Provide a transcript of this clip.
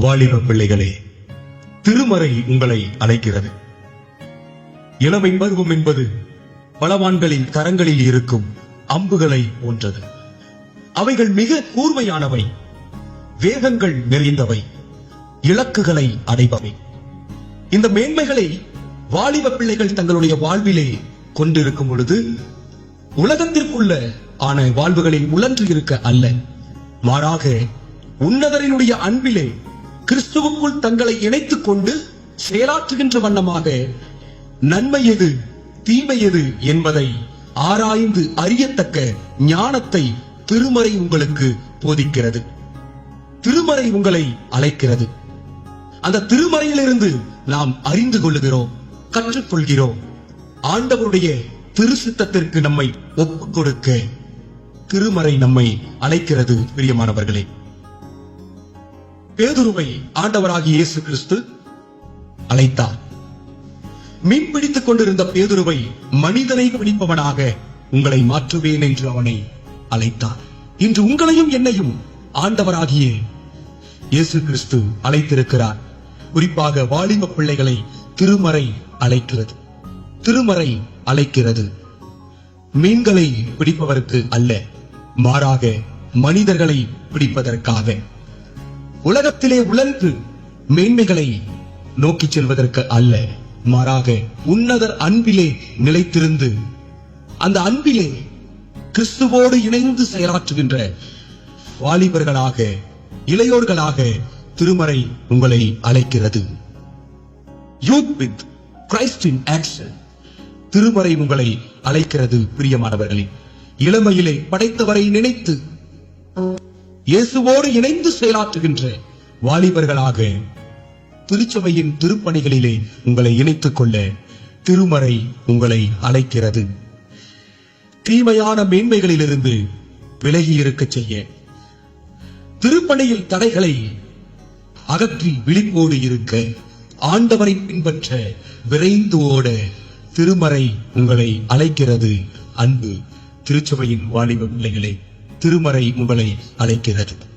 வாலிப பிள்ளைகளே திருமறை உங்களை அழைக்கிறது. இளமை பருவம் என்பது பலவான்களின் கரங்களில் இருக்கும் அம்புகளை போன்றது. அவைகள் மிக கூர்மையானவை வேகங்கள் நிறைந்தவை இலக்குகளை அடைபவை. இந்த மேன்மைகளை வாலிப பிள்ளைகள் தங்களுடைய வாழ்விலே கொண்டிருக்கும் பொழுது உலகத்திற்குள்ள ஆன வாழ்வுகளில் உழன்று இருக்க அல்ல மாறாக உன்னதரினுடைய அன்பிலே கிறிஸ்துவுக்குள் தங்களை இணைத்துக் கொண்டு செயலாற்றுகின்ற வண்ணமாக நன்மை எது தீமை எது என்பதை ஆராய்ந்து அறியத்தக்க ஞானத்தை திருமறை உங்களுக்கு போதிக்கிறது. திருமறை உங்களை அழைக்கிறது. அந்த திருமறையிலிருந்து நாம் அறிந்து கொள்ளுகிறோம் கற்றுக்கொள்கிறோம். ஆண்டவருடைய திருசித்தத்திற்கு நம்மை ஒப்புக் கொடுக்க திருமறை நம்மை அழைக்கிறது பிரியமானவர்களே. பேதுருவை ஆண்டவராகிய இயேசு கிறிஸ்து அழைத்தார். மீன் பிடித்துக் கொண்டிருந்த பேதுருவை மனிதனை பிடிப்பவனாக உங்களை மாற்றுவேன் என்று அவனை அழைத்தார். இன்று உங்களையும் என்னையும் ஆண்டவராகிய இயேசு கிறிஸ்து அழைத்திருக்கிறார். குறிப்பாக வாலிப பிள்ளைகளை திருமறை அழைக்கிறது. திருமறை அழைக்கிறது. மீன்களை பிடிப்பவருக்கு அல்ல மாறாக மனிதர்களை பிடிப்பதற்காக. உலகத்திலே உழன்று மேன்மைகளை நோக்கி செல்வதற்கு அல்ல மாறாக உன்னதர் அன்பிலே நிலைத்திருந்து அந்த அன்பிலே கிறிஸ்துவோடு இணைந்து செயலாற்றுகின்ற வாலிபர்களாக இளையோர்களாக திருமறை உங்களை அழைக்கிறது. Youth with Christ in action திருமறை உங்களை அழைக்கிறது பிரியமானவர்களே. இளமையிலே படைத்தவரை நினைத்து இயேசுவோடு இணைந்து செயலாற்றுகின்ற வாலிபர்களாக திருச்சபையின் திருப்பணிகளிலே உங்களை இணைத்துக் கொள்ள திருமறை உங்களை அழைக்கிறது. தீமையான மேன்மைகளிலிருந்து விலகி இருக்கச் செய்ய. திருப்பணியில் தடைகளை அகற்றி விழிப்போடு இருக்க ஆண்டவரை பின்பற்ற விரைந்து ஓட திருமறை உங்களை அழைக்கிறது அன்பு திருச்சபையின் வாலிப பிள்ளைகளே. திருமறை உங்களை அழைக்கிறது.